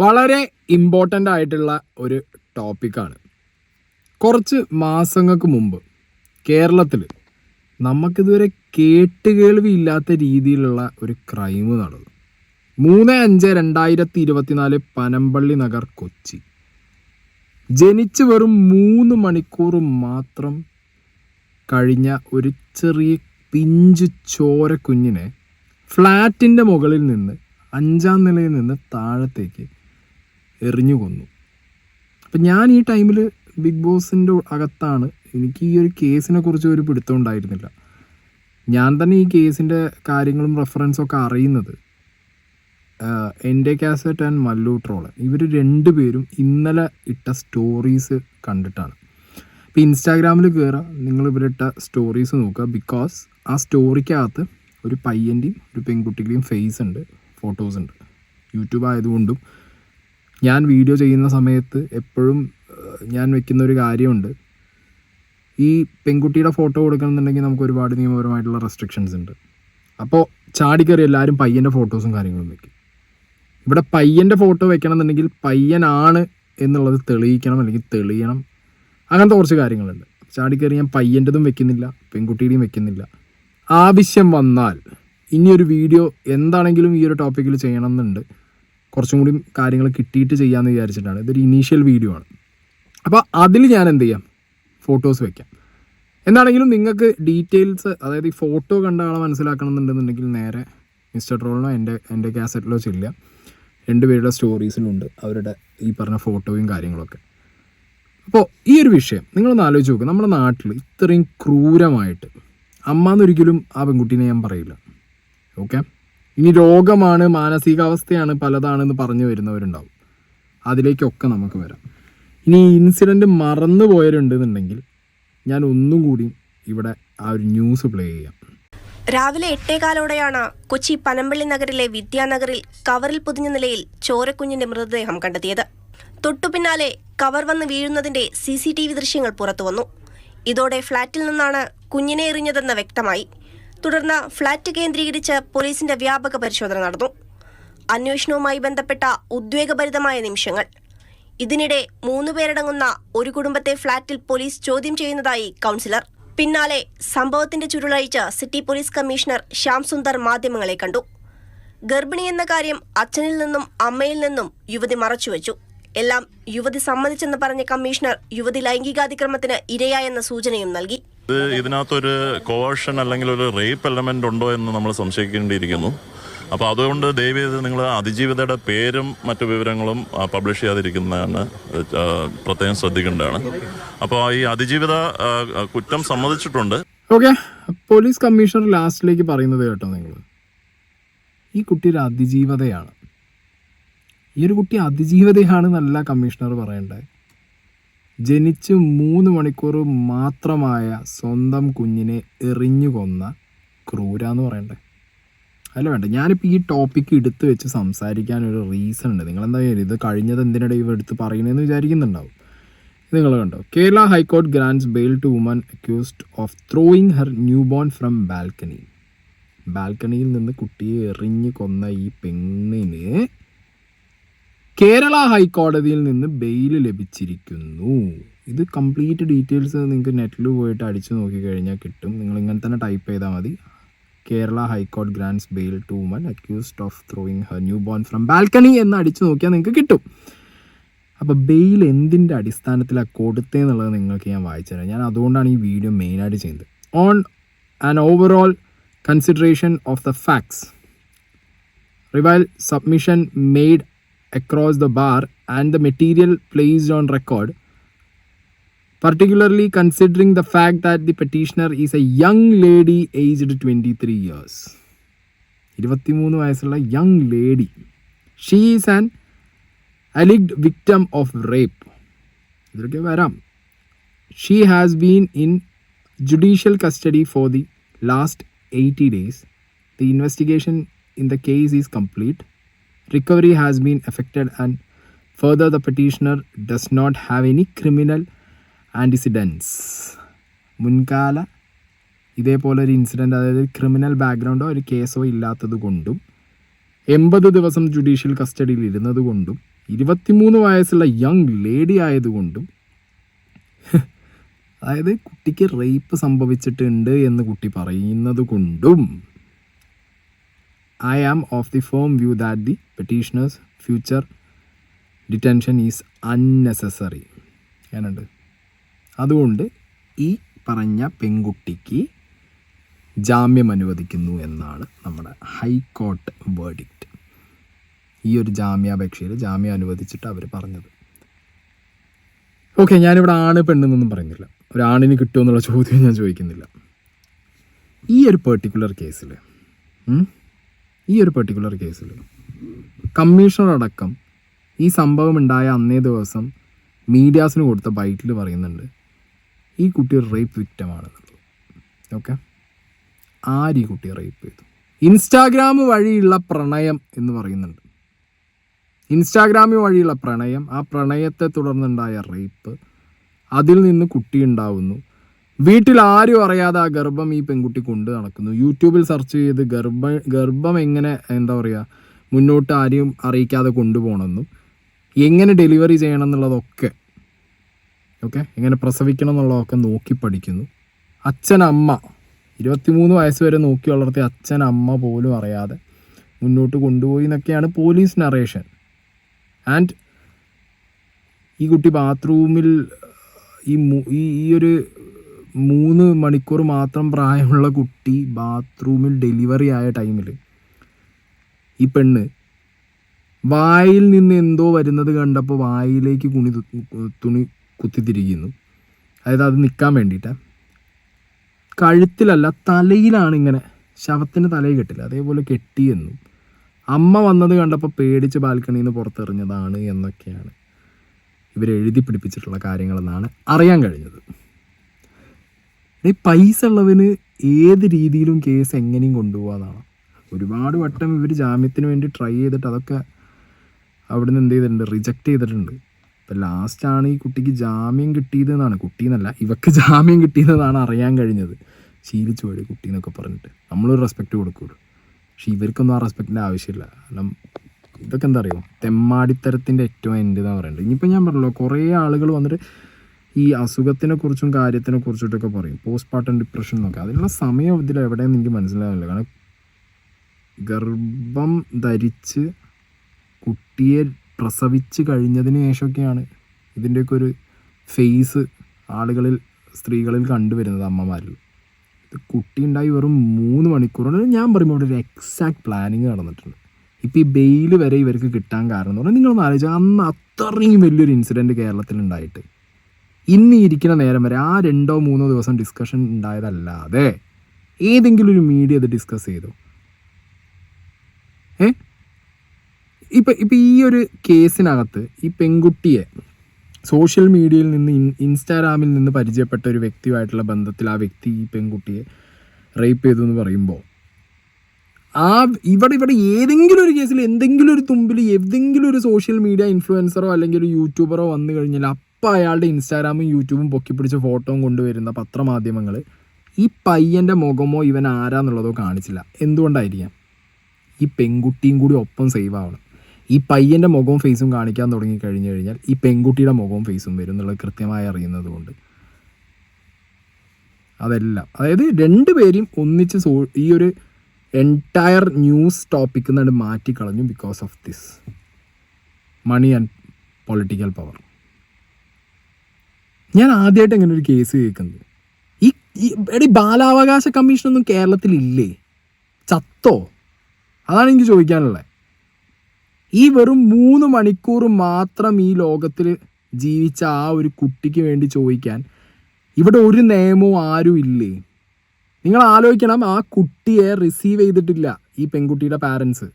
വളരെ ഇമ്പോർട്ടന്റ് ആയിട്ടുള്ള ഒരു ടോപ്പിക്കാണ് കുറച്ച് മാസങ്ങൾക്ക് മുമ്പ് കേരളത്തിൽ നമുക്കിതുവരെ കേട്ടുകേൾവി ഇല്ലാത്ത രീതിയിലുള്ള ഒരു ക്രൈം നടന്നു. മൂന്ന് അഞ്ച് രണ്ടായിരത്തി ഇരുപത്തിനാല് പനമ്പള്ളി നഗർ കൊച്ചി. ജനിച്ച് വെറും മൂന്ന് മണിക്കൂർ മാത്രം കഴിഞ്ഞ ഒരു ചെറിയ പിഞ്ചു ചോര കുഞ്ഞിനെ ഫ്ലാറ്റിന്റെ മുകളിൽ നിന്ന് അഞ്ചാം നിലയിൽ നിന്ന് താഴത്തേക്ക് എറിഞ്ഞു കൊന്നു. അപ്പം ഞാൻ ഈ ടൈമിൽ ബിഗ് ബോസിന്റെ അകത്താണ്. എനിക്ക് ഈ ഒരു കേസിനെ കുറിച്ച് ഒരു പിടുത്തം ഉണ്ടായിരുന്നില്ല. ഞാൻ തന്നെ ഈ കേസിന്റെ കാര്യങ്ങളും റെഫറൻസും ഒക്കെ അറിയുന്നത് എന്റെ കാസറ്റ് ആൻഡ് മല്ലു ട്രോൾ ഇവർ രണ്ടുപേരും ഇന്നലെ ഇട്ട സ്റ്റോറീസ് കണ്ടിട്ടാണ്. ഇപ്പോൾ ഇൻസ്റ്റാഗ്രാമിൽ കയറുക നിങ്ങൾ ഇവരിട്ട സ്റ്റോറീസ് നോക്കുക. ബിക്കോസ് ആ സ്റ്റോറിക്കകത്ത് ഒരു പയ്യന്റെയും ഒരു പെൺകുട്ടിയുടെയും ഫേസ് ഉണ്ട് ഫോട്ടോസ് ഉണ്ട്. യൂട്യൂബ് ആയതുകൊണ്ടും ഞാൻ വീഡിയോ ചെയ്യുന്ന സമയത്ത് എപ്പോഴും ഞാൻ വെക്കുന്ന ഒരു കാര്യമുണ്ട്. ഈ പെൺകുട്ടിയുടെ ഫോട്ടോ കൊടുക്കണമെന്നുണ്ടെങ്കിൽ നമുക്ക് ഒരുപാട് നിയമപരമായിട്ടുള്ള റെസ്ട്രിക്ഷൻസ് ഉണ്ട്. അപ്പോൾ ചാടിക്കറി എല്ലാവരും പയ്യന്റെ ഫോട്ടോസും കാര്യങ്ങളും വെക്കും. ഇവിടെ പയ്യന്റെ ഫോട്ടോ വെക്കണമെന്നുണ്ടെങ്കിൽ പയ്യനാണ് എന്നുള്ളത് തെളിയിക്കണം അല്ലെങ്കിൽ തെളിയണം. അങ്ങനത്തെ കുറച്ച് കാര്യങ്ങളുണ്ട്. ചാടിക്കറി ഞാൻ പയ്യന്റെതും വെക്കുന്നില്ല പെൺകുട്ടിയുടെയും വെക്കുന്നില്ല. ആവശ്യം വന്നാൽ ഇനിയൊരു വീഡിയോ എന്താണെങ്കിലും ഈ ഒരു ടോപ്പിക്കിൽ ചെയ്യണമെന്നുണ്ട്. കുറച്ചും കൂടി കാര്യങ്ങൾ കിട്ടിയിട്ട് ചെയ്യാമെന്ന് വിചാരിച്ചിട്ടാണ്. ഇതൊരു ഇനീഷ്യൽ വീഡിയോ ആണ്. അപ്പോൾ അതിൽ ഞാൻ എന്ത് ചെയ്യാം? ഫോട്ടോസ് വെക്കാം. എന്താണെങ്കിലും നിങ്ങൾക്ക് ഡീറ്റെയിൽസ് അതായത് ഈ ഫോട്ടോ കണ്ട ആളെ മനസ്സിലാക്കണം എന്നുണ്ടെന്നുണ്ടെങ്കിൽ നേരെ മിസ്റ്റർ ട്രോളിനോ എന്റെ എന്റെ കാസറ്റിലോ ചെല്ലുക. രണ്ടുപേരുടെ സ്റ്റോറീസിലുണ്ട് അവരുടെ ഈ പറഞ്ഞ ഫോട്ടോയും കാര്യങ്ങളൊക്കെ. അപ്പോൾ ഈ ഒരു വിഷയം നിങ്ങളൊന്ന് ആലോചിച്ച് നോക്കുക നമ്മുടെ നാട്ടിൽ ഇത്രയും ക്രൂരമായിട്ട് അമ്മ എന്നൊരിക്കലും ആ പെൺകുട്ടീനെ ഞാൻ പറയില്ല. ഓക്കെ ഇനി രോഗമാണ് മാനസികാവസ്ഥയാണ് പലതാണെന്ന് പറഞ്ഞു വരുന്നവരുണ്ടാവും. അതിലേക്കൊക്കെ നമുക്ക് വരാം. ഇനി ഇൻസിഡന്റ് മറന്നു പോയവരുണ്ടെന്നുണ്ടെങ്കിൽ ഞാൻ ഒന്നും കൂടി ഇവിടെ ആ ഒരു ന്യൂസ് പ്ലേ ചെയ്യാം. രാവിലെ എട്ടേകാലോടെയാണ് കൊച്ചി പനമ്പള്ളി നഗരിലെ വിദ്യാനഗറിൽ കവറിൽ പൊതിഞ്ഞ നിലയിൽ ചോരക്കുഞ്ഞിന്റെ മൃതദേഹം കണ്ടെത്തിയത്. തൊട്ടുപിന്നാലെ കവർ വന്ന് വീഴുന്നതിന്റെ സി സി ടി വി ദൃശ്യങ്ങൾ പുറത്തുവന്നു. ഇതോടെ ഫ്ളാറ്റിൽ നിന്നാണ് കുഞ്ഞിനെ എറിഞ്ഞതെന്ന് വ്യക്തമായി. തുടർന്ന് ഫ്ളാറ്റ് കേന്ദ്രീകരിച്ച് പോലീസിന്റെ വ്യാപക പരിശോധന നടന്നു. അന്വേഷണവുമായി ബന്ധപ്പെട്ട ഉദ്വേഗഭരിതമായ നിമിഷങ്ങൾ. ഇതിനിടെ മൂന്ന് പേരടങ്ങുന്ന ഒരു കുടുംബത്തെ ഫ്ളാറ്റിൽ പോലീസ് ചോദ്യം ചെയ്യുന്നതായി കൗൺസിലർ. പിന്നാലെ സംഭവത്തിന്റെ ചുരുളഴിച്ച് city police commissioner Shyam Sundar മാധ്യമങ്ങളെ കണ്ടു. ഗർഭിണി എന്ന കാര്യം അച്ഛനിൽ നിന്നും അമ്മയിൽ നിന്നും യുവതി മറച്ചുവെച്ചു എല്ലാം യുവതി സമ്മതിച്ചെന്ന് പറഞ്ഞ കമ്മീഷണർ യുവതി ലൈംഗികാതിക്രമത്തിന് ഇരയായെന്ന സൂചനയും നൽകി. ഇത് ഇതിനകത്തൊരു കോവേഷൻ അല്ലെങ്കിൽ ഒരു റേപ്പ് എലമെന്റ് ഉണ്ടോ എന്ന് നമ്മൾ സംശയിക്കേണ്ടിയിരിക്കുന്നു. അപ്പോൾ അതുകൊണ്ട് ദയവ് ചെയ്ത് നിങ്ങൾ അതിജീവിതയുടെ പേരും മറ്റു വിവരങ്ങളും പബ്ലിഷ് ചെയ്യാതിരിക്കുന്നതാണ് പ്രത്യേകം ശ്രദ്ധിക്കേണ്ടതാണ്. അപ്പോൾ ഈ അതിജീവിത കുറ്റം സമ്മതിച്ചിട്ടുണ്ട്. ഓക്കെ പോലീസ് കമ്മീഷണർ ലാസ്റ്റിലേക്ക് പറയുന്നത് കേട്ടോ നിങ്ങൾ ഈ കുട്ടി ഒരു അതിജീവതയാണ്. ഈ ഒരു കുട്ടി അതിജീവതയാണെന്നല്ല കമ്മീഷണർ പറയണ്ടേ ജനിച്ച് മൂന്ന് മണിക്കൂർ മാത്രമായ സ്വന്തം കുഞ്ഞിനെ എറിഞ്ഞു കൊന്ന ക്രൂര എന്ന് പറയണ്ടേ? അല്ല വേണ്ട. ഞാനിപ്പോൾ ഈ ടോപ്പിക്ക് എടുത്തു വെച്ച് സംസാരിക്കാൻ ഒരു റീസൺ ഉണ്ട്. നിങ്ങൾ എന്താ ഇത് കഴിഞ്ഞത് എന്തിനിടെ ഇവ എടുത്ത് പറയണമെന്ന് വിചാരിക്കുന്നുണ്ടാവും. നിങ്ങൾ കണ്ടോ? Kerala high court grants bail to woman accused of throwing her newborn from balcony ബാൽക്കണിയിൽ നിന്ന് കുട്ടിയെ എറിഞ്ഞു കൊന്ന ഈ പെണ്ണിന് കേരള ഹൈക്കോടതിയിൽ നിന്ന് ബെയിൽ ലഭിച്ചിരിക്കുന്നു. ഇത് കംപ്ലീറ്റ് ഡീറ്റെയിൽസ് നിങ്ങൾക്ക് നെറ്റിൽ പോയിട്ട് അടിച്ചു നോക്കിക്കഴിഞ്ഞാൽ കിട്ടും. നിങ്ങൾ ഇങ്ങനെ തന്നെ ടൈപ്പ് ചെയ്താൽ മതി. Kerala high court grants bail to woman accused of throwing her new born from balcony എന്ന് അടിച്ചു നോക്കിയാൽ നിങ്ങൾക്ക് കിട്ടും. അപ്പോൾ ബെയിൽ എന്തിന്റെ അടിസ്ഥാനത്തിലാണ് കൊടുത്തതെന്നുള്ളത് നിങ്ങൾക്ക് ഞാൻ വായിച്ചു തരാം. ഞാൻ അതുകൊണ്ടാണ് ഈ വീഡിയോ മെയിനായിട്ട് ചെയ്യുന്നത്. On an overall consideration of the facts reveal submission made across the bar and the material placed on record particularly considering the fact that the petitioner is a young lady aged 23 years. ഇരുപത്തിമൂന്ന് വയസ്സുള്ള young lady she is an alleged victim of rape ഇതൊക്കെ വരാം. She has been in judicial custody for the last eighty days the investigation in the case is complete recovery has been affected, and further, the petitioner does not have any criminal antecedents. മുൻകാല ഇതേപോലെ ഒരു incident അതായത് criminal ബാക്ക്ഗ്രൗണ്ടോ ഒരു കേസോ ഇല്ലാത്തത് കൊണ്ടും എൺപത് ദിവസം ജുഡീഷ്യൽ കസ്റ്റഡിയിൽ ഇരുന്നത് കൊണ്ടും ഇരുപത്തിമൂന്ന് വയസ്സുള്ള യങ് ലേഡി ആയതുകൊണ്ടും അതായത് കുട്ടിക്ക് റേപ്പ് സംഭവിച്ചിട്ടുണ്ട് എന്ന് കുട്ടി പറയുന്നത് കൊണ്ടും I am of the firm view that the petitioners future detention is unnecessary ഞാനുണ്ട് അതുകൊണ്ട് ഈ പറഞ്ഞ പെൺകുട്ടിക്ക് ജാമ്യം അനുവദിക്കുന്നു എന്നാണ് നമ്മുടെ ഹൈക്കോർട്ട് വേർഡിക്റ്റ്. ഈ ഒരു ജാമ്യാപേക്ഷയിൽ ജാമ്യം അനുവദിച്ചിട്ട് അവർ പറഞ്ഞത്. ഓക്കെ ഞാനിവിടെ ആണ് പെണ്ണെന്നൊന്നും പറയുന്നില്ല. ഒരാണിന് കിട്ടുമെന്നുള്ള ചോദ്യം ഞാൻ ചോദിക്കുന്നില്ല. ഈ ഒരു പെർട്ടിക്കുലർ കേസിൽ ഈ ഒരു പെർട്ടിക്കുലർ കേസിൽ കമ്മീഷണർ അടക്കം ഈ സംഭവം ഉണ്ടായ അന്നേ ദിവസം മീഡിയാസിന് കൊടുത്ത ബൈറ്റിൽ പറയുന്നുണ്ട് ഈ കുട്ടി റേപ്പ് വിക്റ്റമാണെന്നുള്ളത് ഓക്കെ ആര് ഈ കുട്ടിയെ റേപ്പ് ചെയ്തു? ഇൻസ്റ്റാഗ്രാം വഴിയുള്ള പ്രണയം എന്ന് പറയുന്നുണ്ട്. ഇൻസ്റ്റാഗ്രാം വഴിയുള്ള പ്രണയം ആ പ്രണയത്തെ തുടർന്നുണ്ടായ റേപ്പ് അതിൽ നിന്ന് കുട്ടി ഉണ്ടാവുന്നു. വീട്ടിൽ ആരും അറിയാതെ ആ ഗർഭം ഈ പെൺകുട്ടി കൊണ്ട് നടക്കുന്നു. യൂട്യൂബിൽ സെർച്ച് ചെയ്ത് ഗർഭ ഗർഭം എങ്ങനെ എന്താ പറയുക മുന്നോട്ട് ആരെയും അറിയിക്കാതെ കൊണ്ടുപോകണമെന്നും എങ്ങനെ ഡെലിവറി ചെയ്യണം എന്നുള്ളതൊക്കെ ഓക്കെ എങ്ങനെ പ്രസവിക്കണം എന്നുള്ളതൊക്കെ നോക്കി പഠിക്കുന്നു. അച്ഛൻ അമ്മ ഇരുപത്തിമൂന്ന് വയസ്സ് വരെ നോക്കി വളർത്തിയ അച്ഛൻ അമ്മ പോലും അറിയാതെ മുന്നോട്ട് കൊണ്ടുപോയി എന്നൊക്കെയാണ് പോലീസ് നറേഷൻ ആൻഡ് ഈ കുട്ടി ബാത്റൂമിൽ ഈ ഈ ഒരു മൂന്ന് മണിക്കൂർ മാത്രം പ്രായമുള്ള കുട്ടി ബാത്റൂമിൽ ഡെലിവറി ആയ ടൈമിൽ ഈ പെണ്ണ് വായിൽ നിന്ന് എന്തോ വരുന്നത് കണ്ടപ്പോൾ വായിലേക്ക് കുണി തുണി കുത്തിത്തിരിക്കുന്നു. അതായത് അത് നിൽക്കാൻ വേണ്ടിയിട്ട്. കഴുത്തിലല്ല തലയിലാണ് ഇങ്ങനെ ശവത്തിന് തലയിൽ കെട്ടില്ല. അതേപോലെ കെട്ടിയെന്നും അമ്മ വന്നത് കണ്ടപ്പോൾ പേടിച്ച് ബാൽക്കണിയിൽ നിന്ന് പുറത്തെറിഞ്ഞതാണ് എന്നൊക്കെയാണ് ഇവരെഴുതി പിടിപ്പിച്ചിട്ടുള്ള കാര്യങ്ങളെന്നാണ് അറിയാൻ കഴിഞ്ഞത്. ഈ പൈസ ഉള്ളവന് ഏത് രീതിയിലും കേസ് എങ്ങനെയും കൊണ്ടുപോകാന്നാണ് ഒരുപാട് വട്ടം ഇവർ ജാമ്യത്തിന് വേണ്ടി ട്രൈ ചെയ്തിട്ട് അതൊക്കെ അവിടെ നിന്ന് എന്ത് ചെയ്തിട്ടുണ്ട് റിജക്റ്റ് ചെയ്തിട്ടുണ്ട്. ഇപ്പം ലാസ്റ്റാണ് ഈ കുട്ടിക്ക് ജാമ്യം കിട്ടിയതെന്നാണ് കുട്ടിയെന്നല്ല ഇവക്ക് ജാമ്യം കിട്ടിയതെന്നാണ് അറിയാൻ കഴിഞ്ഞത്. ശീലിച്ചു പോയി കുട്ടി എന്നൊക്കെ പറഞ്ഞിട്ട്. നമ്മളൊരു റെസ്പെക്റ്റ് കൊടുക്കുള്ളൂ. പക്ഷെ ഇവർക്കൊന്നും ആ റെസ്പെക്റ്റിന്റെ ആവശ്യമില്ല. കാരണം ഇതൊക്കെ എന്താ അറിയുമോ തെമ്മാടിത്തരത്തിന്റെ ഏറ്റവും എൻഡ് എന്നാണ് പറയുന്നത് ഇനിയിപ്പോൾ ഞാൻ പറഞ്ഞല്ലോ കുറേ ആളുകൾ വന്നിട്ട് ഈ അസുഖത്തിനെ കുറിച്ചും കാര്യത്തിനെ കുറിച്ചിട്ടൊക്കെ പറയും. പോസ്റ്റ്മോർട്ടം ഡിപ്രഷൻ എന്നൊക്കെ. അതിനുള്ള സമയം ഇതിൽ എവിടെയെന്ന് എനിക്ക് മനസ്സിലാവില്ല കാരണം ഗർഭം ധരിച്ച് കുട്ടിയെ പ്രസവിച്ച് കഴിഞ്ഞതിന് ശേഷമൊക്കെയാണ് ഇതിന്റെയൊക്കെ ഒരു ഫേസ് ആളുകളിൽ സ്ത്രീകളിൽ കണ്ടുവരുന്നത് അമ്മമാരിൽ. കുട്ടി ഉണ്ടായി വെറും മൂന്ന് മണിക്കൂറുകൊണ്ട് ഞാൻ പറയുമ്പോൾ ഇവിടെ ഒരു എക്സാക്ട് പ്ലാനിങ് നടന്നിട്ടുണ്ട്. ഇപ്പോൾ ഈ ബെയിൽ വരെ ഇവർക്ക് കിട്ടാൻ കാരണം എന്ന് പറഞ്ഞാൽ നിങ്ങളൊന്ന് ആലോചിച്ചാൽ അന്ന് അത്രയും വലിയൊരു ഇൻസിഡന്റ് കേരളത്തിൽ ഉണ്ടായിട്ട്. ഇന്ന് ഇരിക്കുന്ന നേരം വരെ ആ രണ്ടോ മൂന്നോ ദിവസം ഡിസ്കഷൻ ഉണ്ടായതല്ലാതെ ഏതെങ്കിലും ഒരു മീഡിയ ഇത് ഡിസ്കസ് ചെയ്തു. ഏ? ഇപ്പം ഇപ്പം ഈ ഒരു കേസിനകത്ത് ഈ പെൺകുട്ടിയെ സോഷ്യൽ മീഡിയയിൽ നിന്ന് ഇൻസ്റ്റാഗ്രാമിൽ നിന്ന് പരിചയപ്പെട്ട ഒരു വ്യക്തിയുമായിട്ടുള്ള ബന്ധത്തിൽ ആ വ്യക്തി ഈ പെൺകുട്ടിയെ റേപ്പ് ചെയ്തു എന്ന് പറയുമ്പോൾ ആ ഇവിടെ ഇവിടെ ഏതെങ്കിലും ഒരു കേസിൽ എന്തെങ്കിലും ഒരു തുമ്പിൽ ഏതെങ്കിലും ഒരു സോഷ്യൽ മീഡിയ ഇൻഫ്ലുവൻസറോ അല്ലെങ്കിൽ ഒരു യൂട്യൂബറോ വന്നു കഴിഞ്ഞാൽ അപ്പം അയാളുടെ ഇൻസ്റ്റാഗ്രാമും യൂട്യൂബും പൊക്കി പിടിച്ച ഫോട്ടോയും കൊണ്ടുവരുന്ന പത്രമാധ്യമങ്ങൾ ഈ പയ്യന്റെ മുഖമോ ഇവൻ ആരാന്നുള്ളതോ കാണിച്ചില്ല. എന്തുകൊണ്ടായിരിക്കാം? ഈ പെൺകുട്ടിയും കൂടി ഒപ്പം സേവ് ആവണം. ഈ പയ്യന്റെ മുഖവും ഫേസും കാണിക്കാൻ തുടങ്ങി കഴിഞ്ഞു കഴിഞ്ഞാൽ ഈ പെൺകുട്ടിയുടെ മുഖവും ഫേസും വരും എന്നുള്ളത് കൃത്യമായി അറിയുന്നത് കൊണ്ട്. അതെല്ലാം. അതായത് രണ്ടുപേരെയും ഒന്നിച്ച് സോ ഈ ഒരു എന്റയർ ന്യൂസ് ടോപ്പിക് നിന്നാണ് മാറ്റിക്കളഞ്ഞു because of this money and political power ഞാൻ ആദ്യമായിട്ട് അങ്ങനെ ഒരു കേസ് കേൾക്കുന്നത്? ഈ എടി ബാലാവകാശ കമ്മീഷനൊന്നും കേരളത്തിലില്ലേ? ചത്തോ? അതാണ് എനിക്ക് ചോദിക്കാനുള്ളത് ഈ വെറും മൂന്ന് മണിക്കൂർ മാത്രം ഈ ലോകത്തിൽ ജീവിച്ച ആ ഒരു കുട്ടിക്ക് വേണ്ടി ചോദിക്കാൻ ഇവിടെ ഒരു നിയമവും ആരും ഇല്ലേ? നിങ്ങൾ ആലോചിക്കണം ആ കുട്ടിയെ റിസീവ് ചെയ്തിട്ടില്ല ഈ പെൺകുട്ടിയുടെ പാരൻസ്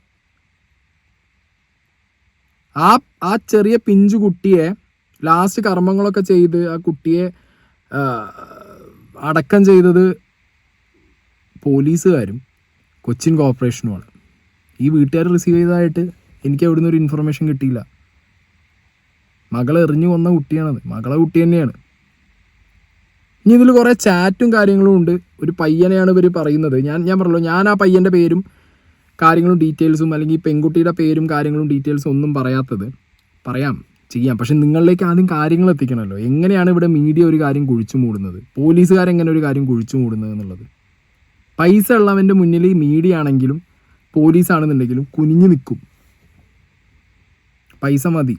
ആ ആ ചെറിയ പിഞ്ചു കുട്ടിയെ ലാസ്റ്റ് കർമ്മങ്ങളൊക്കെ ചെയ്ത് ആ കുട്ടിയെ അടക്കം ചെയ്തത് പോലീസുകാരും കൊച്ചിൻ കോർപ്പറേഷനുമാണ്. ഈ വീട്ടുകാർ റിസീവ് ചെയ്തതായിട്ട് എനിക്ക് അവിടുന്ന് ഒരു ഇൻഫർമേഷൻ കിട്ടിയില്ല. മകളെ എറിഞ്ഞു കൊന്ന കുട്ടിയാണത്. മകളെ കുട്ടി തന്നെയാണ്. ഇനി ഇതിൽ കുറേ ചാറ്റും കാര്യങ്ങളും ഉണ്ട്. ഒരു പയ്യനെയാണ് ഇവർ പറയുന്നത്. ഞാൻ ഞാൻ പറഞ്ഞല്ലോ ഞാൻ ആ പയ്യന്റെ പേരും കാര്യങ്ങളും ഡീറ്റെയിൽസും അല്ലെങ്കിൽ പെൺകുട്ടിയുടെ പേരും കാര്യങ്ങളും ഡീറ്റെയിൽസും ഒന്നും പറയാത്തത്. പറയാം. ചെയ്യാം. പക്ഷെ നിങ്ങളിലേക്ക് ആദ്യം കാര്യങ്ങൾ എത്തിക്കണമല്ലോ. എങ്ങനെയാണ് ഇവിടെ മീഡിയ ഒരു കാര്യം കുഴിച്ചു മൂടുന്നത്? പോലീസുകാരെങ്ങനെ ഒരു കാര്യം കുഴിച്ചു മൂടുന്നത് എന്നുള്ളത്? പൈസ ഉള്ളവന്റെ മുന്നിൽ മീഡിയ ആണെങ്കിലും പോലീസ് ആണെന്നുണ്ടെങ്കിലും കുനിഞ്ഞു നിൽക്കും. പൈസ മതി.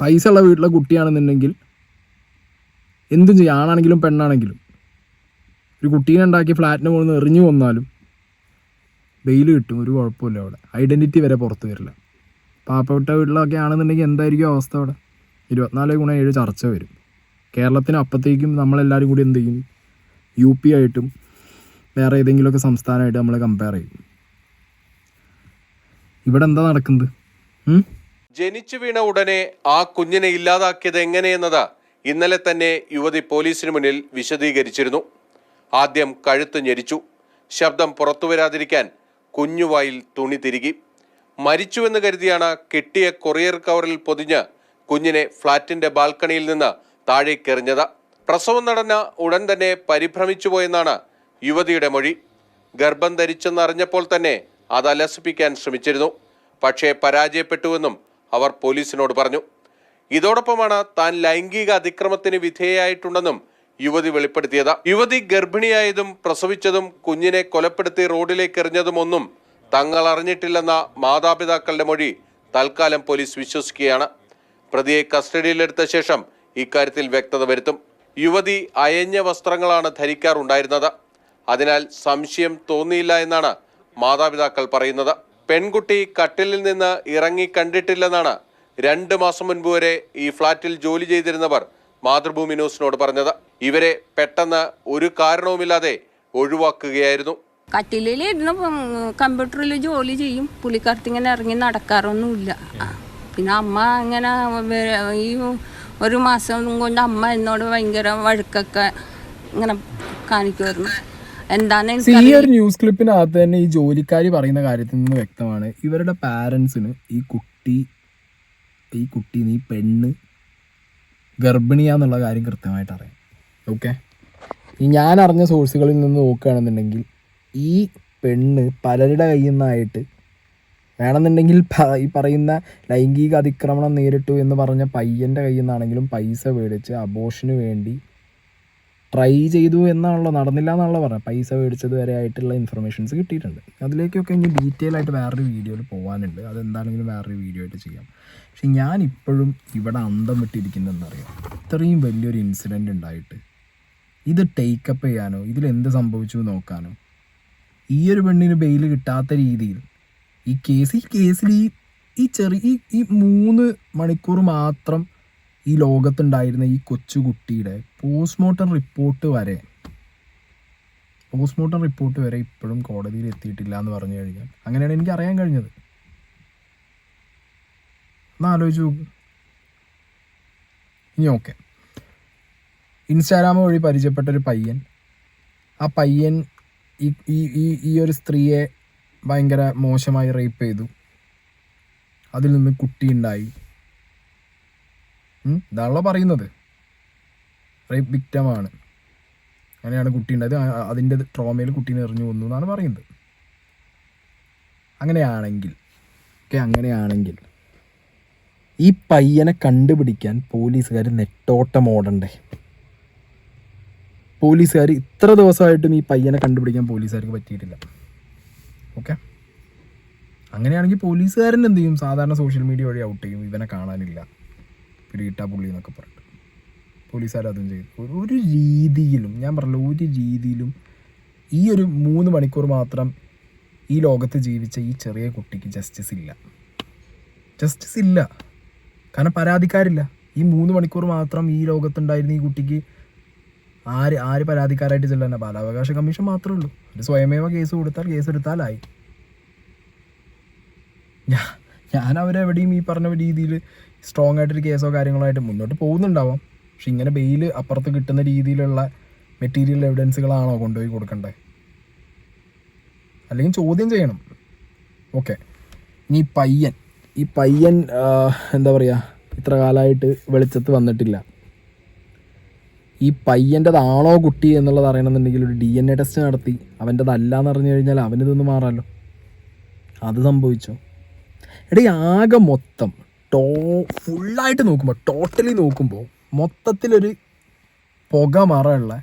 പൈസ ഉള്ള വീട്ടിലെ കുട്ടിയാണെന്നുണ്ടെങ്കിൽ എന്തും ചെയ്യും. ആണാണെങ്കിലും പെണ്ണാണെങ്കിലും. ഒരു കുട്ടീനെ ഉണ്ടാക്കി ഫ്ലാറ്റിന് പോകുന്ന എറിഞ്ഞു വന്നാലും ബെയിൽ കിട്ടും. ഒരു കുഴപ്പമില്ല അവിടെ. ഐഡന്റിറ്റി വരെ പുറത്ത് വരില്ല. പാവപ്പെട്ട വീട്ടിലൊക്കെ ആണെന്നുണ്ടെങ്കിൽ എന്തായിരിക്കും അവസ്ഥ അവിടെ? ഇരുപത്തിനാല് ഗുണം ഏഴ് ചർച്ച വരും. കേരളത്തിന് അപ്പത്തേക്കും നമ്മളെല്ലാവരും കൂടി എന്ത് ചെയ്യും? യു പി ആയിട്ടും വേറെ ഏതെങ്കിലുമൊക്കെ സംസ്ഥാനമായിട്ട് നമ്മൾ കമ്പയർ ചെയ്യും. ഇവിടെ എന്താ നടക്കുന്നത്? ജനിച്ചു വീണ ഉടനെ ആ കുഞ്ഞിനെ ഇല്ലാതാക്കിയത് എങ്ങനെയെന്നത് ഇന്നലെ തന്നെ യുവതി പോലീസിന് മുന്നിൽ വിശദീകരിച്ചിരുന്നു. ആദ്യം കഴുത്ത് ഞെരിച്ചു. ശബ്ദം പുറത്തു വരാതിരിക്കാൻ കുഞ്ഞുവായിൽ തുണി തിരുകി. മരിച്ചുവെന്ന് കരുതിയാണ് കെട്ടിയ കൊറിയർ കവറിൽ പൊതിഞ്ഞ് കുഞ്ഞിനെ ഫ്ളാറ്റിന്റെ ബാൽക്കണിയിൽ നിന്ന് താഴേക്കെറിഞ്ഞത് പ്രസവം നടന്ന ഉടൻ തന്നെ പരിഭ്രമിച്ചുപോയെന്നാണ് യുവതിയുടെ മൊഴി. ഗർഭം ധരിച്ചെന്നറിഞ്ഞപ്പോൾ തന്നെ അത് അലസിപ്പിക്കാൻ ശ്രമിച്ചിരുന്നു. പക്ഷേ പരാജയപ്പെട്ടുവെന്നും അവർ പോലീസിനോട് പറഞ്ഞു. ഇതോടൊപ്പമാണ് താൻ ലൈംഗിക അതിക്രമത്തിന് വിധേയായിട്ടുണ്ടെന്നും യുവതി വെളിപ്പെടുത്തിയത്. യുവതി ഗർഭിണിയായതും പ്രസവിച്ചതും കുഞ്ഞിനെ കൊലപ്പെടുത്തി റോഡിലേക്ക് എറിഞ്ഞതുമൊന്നും തങ്ങൾ അറിഞ്ഞിട്ടില്ലെന്ന മാതാപിതാക്കളുടെ മൊഴി തൽക്കാലം പോലീസ് വിശ്വസിക്കുകയാണ്. പ്രതിയെ കസ്റ്റഡിയിലെടുത്ത ശേഷം ഇക്കാര്യത്തിൽ വ്യക്തത വരുത്തും. യുവതി അയഞ്ഞ വസ്ത്രങ്ങളാണ് ധരിക്കാറുണ്ടായിരുന്നത്. അതിനാൽ സംശയം തോന്നിയില്ല എന്നാണ് മാതാപിതാക്കൾ പറയുന്നത്. പെൺകുട്ടി കട്ടിലിൽ നിന്ന് ഇറങ്ങി കണ്ടിട്ടില്ലെന്നാണ് രണ്ട് മാസം മുൻപ് വരെ ഈ ഫ്ളാറ്റിൽ ജോലി ചെയ്തിരുന്നവർ മാതൃഭൂമി ന്യൂസിനോട് പറഞ്ഞത്. ഇവരെ പെട്ടെന്ന് ഒരു കാരണവുമില്ലാതെ ഒഴിവാക്കുകയായിരുന്നു. കട്ടിലിരുന്ന് കമ്പ്യൂട്ടറിൽ ജോലി ചെയ്യും. പുള്ളിക്കാരത്തി ഇങ്ങനെ ഇറങ്ങി നടക്കാറൊന്നുമില്ല. പിന്നെ അമ്മ ഇങ്ങനെ ഈ ഒരു മാസം കൊണ്ട് അമ്മ എന്നോട് ഭയങ്കര വഴക്കൊക്കെ ഇങ്ങനെ കാണിക്കുമായിരുന്നു എന്താണ് ഈ ഒരു ന്യൂസ് ക്ലിപ്പിനകത്ത് തന്നെ ഈ ജോലിക്കാരി പറയുന്ന കാര്യത്തിൽ നിന്ന് വ്യക്തമാണ്. ഇവരുടെ പാരൻസിന് ഈ കുട്ടി ഈ കുട്ടി നീ പെണ്ണ് ഗർഭിണിയാന്നുള്ള കാര്യം കൃത്യമായിട്ട് അറിയാം. ഓക്കെ ഈ ഞാൻ അറിഞ്ഞ സോഴ്സുകളിൽ നിന്ന് നോക്കുകയാണെന്നുണ്ടെങ്കിൽ ഈ പെണ്ണ് പലരുടെ കയ്യിൽ നിന്നായിട്ട് വേണമെന്നുണ്ടെങ്കിൽ ഈ പറയുന്ന ലൈംഗിക അതിക്രമണം നേരിട്ടു എന്ന് പറഞ്ഞ പയ്യന്റെ കയ്യിൽ നിന്നാണെങ്കിലും പൈസ മേടിച്ച് അബോഷന് വേണ്ടി ട്രൈ ചെയ്തു എന്നാണല്ലോ നടന്നില്ല എന്നാണല്ലോ പറഞ്ഞത്. പൈസ മേടിച്ചത് വരെ ആയിട്ടുള്ള ഇൻഫർമേഷൻസ് കിട്ടിയിട്ടുണ്ട്. അതിലേക്കൊക്കെ ഇനി ഡീറ്റെയിൽ ആയിട്ട് വേറൊരു വീഡിയോയിൽ പോകാനുണ്ട് അതെന്താണെങ്കിലും വേറൊരു വീഡിയോ ആയിട്ട് ചെയ്യാം. പക്ഷെ ഞാൻ ഇപ്പോഴും ഇവിടെ അന്തം വിട്ടിരിക്കുന്നതെന്നറിയാം? ഇത്രയും വലിയൊരു ഇൻസിഡന്റ് ഉണ്ടായിട്ട് ഇത് ടേക്കപ്പ് ചെയ്യാനോ ഇതിൽ എന്ത് സംഭവിച്ചു നോക്കാനോ ഈ ഒരു പെണ്ണിന് ബെയിൽ കിട്ടാത്ത രീതിയിൽ ഈ കേസ് ഈ കേസിൽ ഈ ഈ ചെറിയ ഈ ഈ മൂന്ന് മണിക്കൂർ മാത്രം ഈ ലോകത്തുണ്ടായിരുന്ന ഈ കൊച്ചുകുട്ടിയുടെ പോസ്റ്റ്മോർട്ടം റിപ്പോർട്ട് വരെ പോസ്റ്റ്മോർട്ടം റിപ്പോർട്ട് വരെ ഇപ്പോഴും കോടതിയിൽ എത്തിയിട്ടില്ല എന്ന് പറഞ്ഞു കഴിഞ്ഞാൽ അങ്ങനെയാണ് എനിക്ക് അറിയാൻ കഴിഞ്ഞത്. ഒന്ന് ആലോചിച്ച് നോക്കും. ഇനി ഓക്കെ ഇൻസ്റ്റാഗ്രാം വഴി പരിചയപ്പെട്ട ഒരു പയ്യൻ ആ പയ്യൻ ഈ ഈ ഈ ഒരു സ്ത്രീയെ ഭയങ്കര മോശമായി റേപ്പ് ചെയ്തു. അതിൽ നിന്ന് കുട്ടി ഉണ്ടായി ഉം, ഇതാണല്ലോ പറയുന്നത്. റേപ്പ് വിക്റ്റമാണ് അങ്ങനെയാണ് കുട്ടി ഉണ്ടായത് അതിന്റെ ട്രോമയിൽ കുട്ടീനെ എറിഞ്ഞു കൊന്നു എന്നാണ് പറയുന്നത്. അങ്ങനെയാണെങ്കിൽ ഓക്കെ അങ്ങനെയാണെങ്കിൽ ഈ പയ്യനെ കണ്ടുപിടിക്കാൻ പോലീസുകാർ നെട്ടോട്ടം ഓടണ്ടേ? പോലീസുകാർ ഇത്ര ദിവസമായിട്ടും ഈ പയ്യനെ കണ്ടുപിടിക്കാൻ പോലീസുകാർക്ക് പറ്റിയിട്ടില്ല. ഓക്കെ? അങ്ങനെയാണെങ്കിൽ പോലീസുകാരൻ എന്ത് ചെയ്യും? സാധാരണ സോഷ്യൽ മീഡിയ വഴി ഔട്ട് ചെയ്യും. ഇവനെ കാണാനില്ല. പിടികിട്ടാ പുള്ളി എന്നൊക്കെ പറഞ്ഞിട്ട്. പോലീസുകാർ അതും ചെയ്തു ഒരു- രീതിയിലും ഞാൻ പറഞ്ഞല്ലോ ഒരു രീതിയിലും ഈ ഒരു മൂന്ന് മണിക്കൂർ മാത്രം ഈ ലോകത്ത് ജീവിച്ച ഈ ചെറിയ കുട്ടിക്ക് ജസ്റ്റിസ് ഇല്ല. ജസ്റ്റിസ് ഇല്ല. കാരണം പരാതിക്കാരില്ല. ഈ മൂന്ന് മണിക്കൂർ മാത്രം ഈ ലോകത്തുണ്ടായിരുന്ന ഈ കുട്ടിക്ക് ആര് ആര് പരാതിക്കാരായിട്ട് ചെല്ലാൻ ബാലാവകാശ കമ്മീഷൻ മാത്രമേ ഉള്ളൂ. ഒരു സ്വയമേവ കേസ് കൊടുത്താൽ കേസ് എടുത്താലായി. ഞാൻ അവരെവിടെയും ഈ പറഞ്ഞ രീതിയിൽ സ്ട്രോങ് ആയിട്ടൊരു കേസോ കാര്യങ്ങളോ ആയിട്ട് മുന്നോട്ട് പോകുന്നുണ്ടാവാം. പക്ഷെ ഇങ്ങനെ ബെയിൽ അപ്പുറത്ത് കിട്ടുന്ന രീതിയിലുള്ള മെറ്റീരിയൽ എവിഡൻസുകളാണോ കൊണ്ടുപോയി കൊടുക്കേണ്ടത് അല്ലെങ്കിൽ ചോദ്യം ചെയ്യണം. ഓക്കെ ഇനി പയ്യൻ ഈ പയ്യൻ എന്താ പറയുക ഇത്ര കാലമായിട്ട് വെളിച്ചത്ത് വന്നിട്ടില്ല. ഈ പയ്യന്റെതാണോ കുട്ടി എന്നുള്ളത് അറിയണമെന്നുണ്ടെങ്കിൽ ഒരു ഡി എൻ എ ടെസ്റ്റ് നടത്തി. അവന്റെതല്ല എന്ന് അറിഞ്ഞു കഴിഞ്ഞാൽ അവനിതൊന്ന് മാറാമല്ലോ അത് സംഭവിച്ചു. എടീ ആകെ മൊത്തം ടോ ഫുള്ളായിട്ട് നോക്കുമ്പോൾ ടോട്ടലി നോക്കുമ്പോൾ മൊത്തത്തിലൊരു പുക മറയുള്ള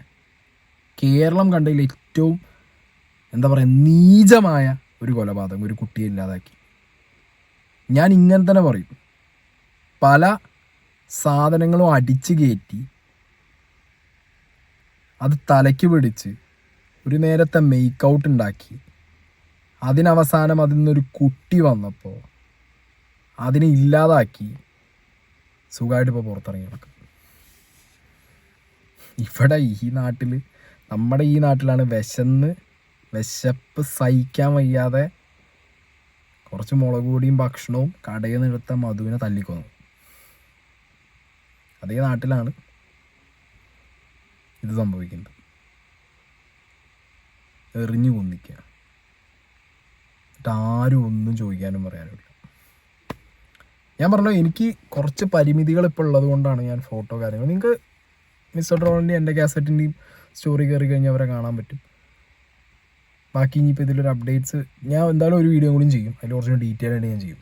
കേരളം കണ്ടതിൽ ഏറ്റവും എന്താ പറയുക നീചമായ ഒരു കൊലപാതകം ഒരു കുട്ടിയെ ഇല്ലാതാക്കി. ഞാൻ ഇങ്ങനെ തന്നെ പറയും. പല സാധനങ്ങളും അടിച്ചു കയറ്റി അത് തലയ്ക്ക് പിടിച്ച് ഒരു നേരത്തെ മേക്ക് ഔട്ട് ഉണ്ടാക്കി. അതിനവസാനം അതിൽ നിന്നൊരു കുട്ടി വന്നപ്പോൾ അതിനെ ഇല്ലാതാക്കി സുഖമായിട്ട് ഇപ്പോൾ പുറത്തിറങ്ങി നടക്കും. ഇവിടെ ഈ നാട്ടിൽ നമ്മുടെ ഈ നാട്ടിലാണ് വിശന്ന് വിശപ്പ് സഹിക്കാൻ വയ്യാതെ കുറച്ച് മുളക് പൊടിയും ഭക്ഷണവും കടയിൽ എടുത്ത മധുവിനെ തല്ലിക്കൊന്നു. അതേ നാട്ടിലാണ് ഇത് സംഭവിക്കുന്നത് എറിഞ്ഞു കൊന്നിക്കുക എന്നിട്ട് ആരും ഒന്നും ചോദിക്കാനും പറയാനുമില്ല. ഞാൻ പറഞ്ഞു എനിക്ക് കുറച്ച് പരിമിതികൾ ഇപ്പോൾ ഉള്ളത് കൊണ്ടാണ് ഞാൻ ഫോട്ടോ കാര്യങ്ങൾ. നിങ്ങൾക്ക് മിസ്റ്റർ ട്രോളിന്റെയും എന്റെ കാസറ്റിന്റെയും സ്റ്റോറി കയറി കഴിഞ്ഞാൽ അവരെ കാണാൻ പറ്റും. ബാക്കി ഇനിയിപ്പോൾ ഇതിലൊരു അപ്ഡേറ്റ്സ് ഞാൻ എന്തായാലും ഒരു വീഡിയോ കൂടി ചെയ്യും. അതിൽ കുറച്ചുകൂടി ഡീറ്റെയിൽ ആയിട്ട് ഞാൻ ചെയ്യും.